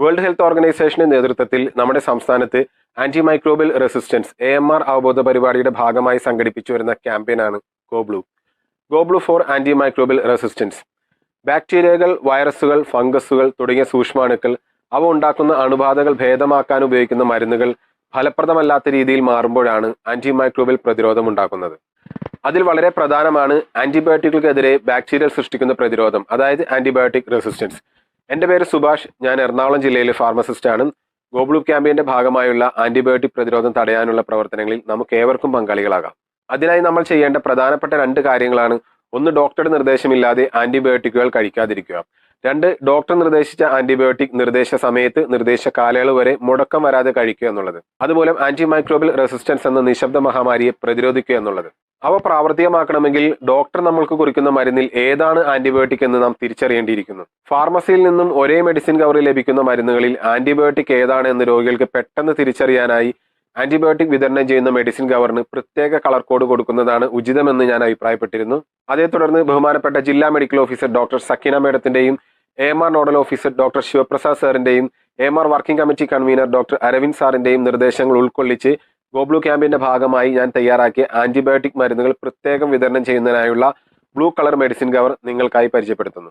World health ഓർഗനൈസേഷന്റെ നേതൃത്വത്തിൽ നമ്മുടെ സംസ്ഥാനത്ത് anti microbial resistance A M R അവബോധ പരിപാടിയുടെ ഭാഗമായി സംഘടിപ്പിച്ചു വരുന്ന ക്യാമ്പയിനാണ് go blue go blue for anti microbial resistance ബാക്ടീരിയകൾ വൈറസുകൾ ഫംഗസുകൾ തുടങ്ങിയ സൂക്ഷ്മാണുക്കൾ അവ ഉണ്ടാക്കുന്ന അണുബാധകൾ ഭേദമാക്കാൻ ഉപയോഗിക്കുന്ന മരുന്നുകൾ ഫലപ്രദമല്ലാത്ത രീതിയിൽ മാറുമ്പോഴാണ് ആന്റി മൈക്രോബിയൽ പ്രതിരോധം ഉണ്ടാക്കുന്നത്. അതിൽ വളരെ പ്രധാനമാണ് ആന്റിബയോട്ടിക്കുകൾക്കെതിരെ ബാക്ടീരിയൽ സൃഷ്ടിക്കുന്ന പ്രതിരോധം അതായത് ആന്റിബയോട്ടിക് റെസിസ്റ്റൻസ് എന്റെ പേര് സുഭാഷ്. ഞാൻ എറണാകുളം ജില്ലയിലെ ഫാർമസിസ്റ്റാണ് ആണ്. ക്യാമ്പയിന്റെ ഭാഗമായുള്ള ആന്റിബയോട്ടിക് പ്രതിരോധം തടയാനുള്ള പ്രവർത്തനങ്ങളിൽ നമുക്ക് ഏവർക്കും പങ്കാളികളാകാം. അതിനായി നമ്മൾ ചെയ്യേണ്ട പ്രധാനപ്പെട്ട രണ്ട് കാര്യങ്ങളാണ്. ഒന്ന് ഡോക്ടറുടെ നിർദ്ദേശമില്ലാതെ ആന്റിബയോട്ടിക്കുകൾ കഴിക്കാതിരിക്കുക. രണ്ട് ഡോക്ടർ നിർദ്ദേശിച്ച ആന്റിബയോട്ടിക് നിർദ്ദേശ സമയത്ത് നിർദ്ദേശ കാലയളവ് വരെ മുടക്കം വരാതെ കഴിക്കുക എന്നുള്ളത്. അതുമൂലം ആന്റിമൈക്രോബിൽ റെസിസ്റ്റൻസ് എന്ന നിശബ്ദ മഹാമാരിയെ പ്രതിരോധിക്കുക എന്നുള്ളത്. അവ പ്രാവർത്തികമാക്കണമെങ്കിൽ ഡോക്ടർ നമ്മൾക്ക് കുറിക്കുന്ന മരുന്നിൽ ഏതാണ് ആന്റിബയോട്ടിക് എന്ന് നാം തിരിച്ചറിയേണ്ടിയിരിക്കുന്നു. ഫാർമസിയിൽ നിന്നും ഒരേ മെഡിസിൻ കവറിൽ ലഭിക്കുന്ന മരുന്നുകളിൽ ആന്റിബയോട്ടിക് ഏതാണ് എന്ന് രോഗികൾക്ക് പെട്ടെന്ന് തിരിച്ചറിയാനായി ആന്റിബയോട്ടിക് വിതരണം ചെയ്യുന്ന മെഡിസിൻ കവറിന് പ്രത്യേക കളർ കോഡ് കൊടുക്കുന്നതാണ് ഉചിതമെന്ന് ഞാൻ അഭിപ്രായപ്പെട്ടിരുന്നു. അതേ തുടർന്ന് ബഹുമാനപ്പെട്ട ജില്ലാ medical officer doctor Sakeena മേഡത്തിന്റെയും A R nodal officer doctor Sivaprasad സാറിന്റെയും M R working committee convener doctor Aravind സാറിന്റെയും നിർദ്ദേശങ്ങൾ ഉൾക്കൊള്ളിച്ച് ഗോബ്ലു ക്യാമ്പിന്റെ ഭാഗമായി ഞാൻ തയ്യാറാക്കിയ ആന്റിബയോട്ടിക് മരുന്നുകൾ പ്രത്യേകം വിതരണം ചെയ്യുന്നതിനായുള്ള ബ്ലൂ കളർ മെഡിസിൻ കവർ നിങ്ങൾക്കായി പരിചയപ്പെടുത്തുന്നു.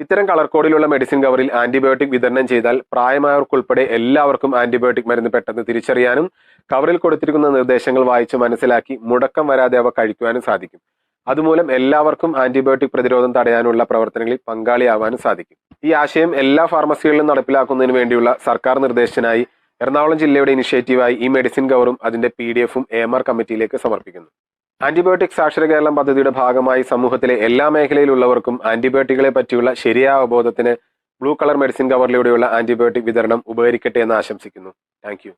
ഇത്തരം കളർ കോഡിലുള്ള മെഡിസിൻ കവറിൽ ആന്റിബയോട്ടിക് വിതരണം ചെയ്താൽ പ്രായമായവർക്കുൾപ്പെടെ എല്ലാവർക്കും ആന്റിബയോട്ടിക് മരുന്ന് പെട്ടെന്ന് തിരിച്ചറിയാനും കവറിൽ കൊടുത്തിരിക്കുന്ന നിർദ്ദേശങ്ങൾ വായിച്ച് മനസ്സിലാക്കി മുടക്കം വരാതെ അവ കഴിക്കുവാനും സാധിക്കും. അതുമൂലം എല്ലാവർക്കും ആന്റിബയോട്ടിക് പ്രതിരോധം തടയാനുള്ള പ്രവർത്തനങ്ങളിൽ പങ്കാളിയാവാനും സാധിക്കും. ഈ ആശയം എല്ലാ ഫാർമസികളിലും നടപ്പിലാക്കുന്നതിന് വേണ്ടിയുള്ള സർക്കാർ നിർദ്ദേശത്തിനായി എറണാകുളം ജില്ലയുടെ ഇനിഷ്യേറ്റീവായി ഈ മെഡിസിൻ കവറും അതിന്റെ പി ഡി എഫും എ ആർ കമ്മിറ്റിയിലേക്ക് സമർപ്പിക്കുന്നു. ആന്റിബയോട്ടിക് സാക്ഷര കേരളം പദ്ധതിയുടെ ഭാഗമായി സമൂഹത്തിലെ എല്ലാ മേഖലയിലുള്ളവർക്കും ആന്റിബയോട്ടിക്കുകളെ പറ്റിയുള്ള ശരിയായ അവബോധത്തിന് ബ്ലൂ കളർ മെഡിസിൻ കവറിലൂടെയുള്ള ആന്റിബയോട്ടിക് വിതരണം ഉപകരിക്കട്ടെ എന്ന് ആശംസിക്കുന്നു. താങ്ക്